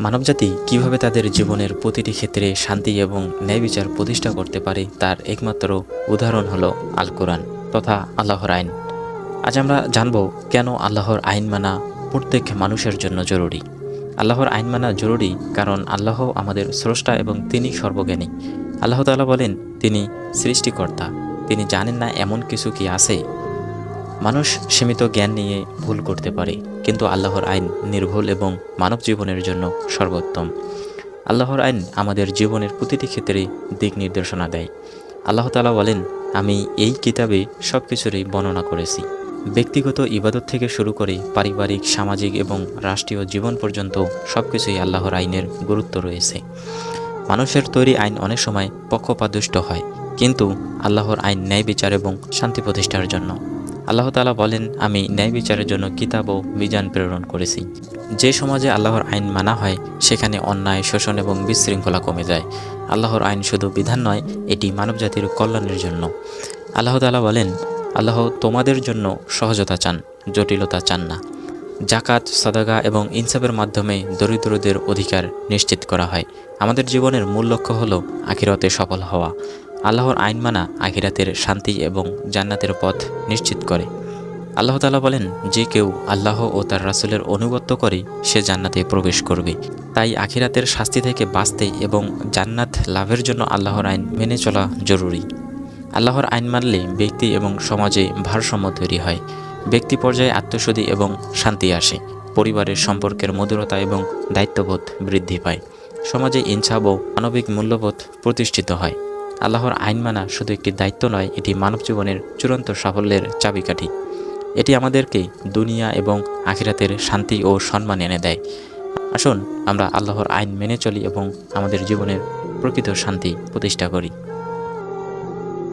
মানবজাতি কীভাবে তাদের জীবনের প্রতিটি ক্ষেত্রে শান্তি এবং ন্যায় বিচার প্রতিষ্ঠা করতে পারে তার একমাত্র উদাহরণ হলো আল কোরআন তথা আল্লাহর আইন। আজ আমরা জানব কেন আল্লাহর আইন মানা প্রত্যেক মানুষের জন্য জরুরি। আল্লাহর আইন মানা জরুরি কারণ আল্লাহ আমাদের স্রষ্টা এবং তিনি সর্বজ্ঞানী। আল্লাহ তাআলা বলেন, তিনি সৃষ্টিকর্তা। তিনি জানেন না এমন কিছু কি আছে। মানুষ সীমিত জ্ঞান নিয়ে ভুল করতে পারে, কিন্তু আল্লাহর আইন নির্ভুল এবং মানব জীবনের জন্য সর্বোত্তম। আল্লাহর আইন আমাদের জীবনের প্রতিটি ক্ষেত্রে দিক নির্দেশনা দেয়। আল্লাহ তালা বলেন, আমি এই কিতাবে সব কিছুরই বর্ণনা করেছি। ব্যক্তিগত ইবাদত থেকে শুরু করে পারিবারিক, সামাজিক এবং রাষ্ট্রীয় জীবন পর্যন্ত সব কিছুই আল্লাহর আইনের গুরুত্ব রয়েছে। মানুষের তৈরি আইন অনেক সময় পক্ষপাতদুষ্ট হয়, কিন্তু আল্লাহর আইন ন্যায় বিচার এবং শান্তি প্রতিষ্ঠার জন্য। আল্লাহ তালা বলেন, আমি ন্যায় বিচারের জন্য কিতাব ও বিজান প্রেরণ করেছি। যে সমাজে আল্লাহর আইন মানা হয়, সেখানে অন্যায়, শোষণ এবং বিশৃঙ্খলা কমে যায়। আল্লাহর আইন শুধু বিধান নয়, এটি মানবজাতির কল্যাণের জন্য। আল্লাহ তালা বলেন, আল্লাহ তোমাদের জন্য সহজতা চান, জটিলতা চান না। জাকাত সাদাগা এবং ইনসাফের মাধ্যমে দরিদ্রদের অধিকার নিশ্চিত করা হয়। আমাদের জীবনের মূল লক্ষ্য হলো আখিরাতে সফল হওয়া। আল্লাহর আইন মানা আখিরাতের শান্তি এবং জান্নাতের পথ নিশ্চিত করে। আল্লাহ তালা বলেন, যে কেউ আল্লাহ ও তার রাসুলের অনুগত্য করে, সে জান্নাতে প্রবেশ করবে। তাই আখিরাতের শাস্তি থেকে বাঁচতে এবং জান্নাত লাভের জন্য আল্লাহর আইন মেনে চলা জরুরি। আল্লাহর আইন মানলে ব্যক্তি এবং সমাজে ভারসাম্য তৈরি হয়। ব্যক্তি পর্যায়ে আত্মশুদ্ধি এবং শান্তি আসে। পরিবারের সম্পর্কের মধুরতা এবং দায়িত্ববোধ বৃদ্ধি পায়। সমাজে ইনসাফ ও মানবিক মূল্যবোধ প্রতিষ্ঠিত হয়। আল্লাহর আইন মানা শুধু একটি দায়িত্ব নয়, এটি মানব জীবনের চূড়ান্ত সাফল্যের চাবিকাঠি। এটি আমাদেরকে দুনিয়া এবং আখিরাতের শান্তি ও সম্মান এনে দেয়। আসুন আমরা আল্লাহর আইন মেনে চলি এবং আমাদের জীবনের প্রকৃত শান্তি প্রতিষ্ঠা করি।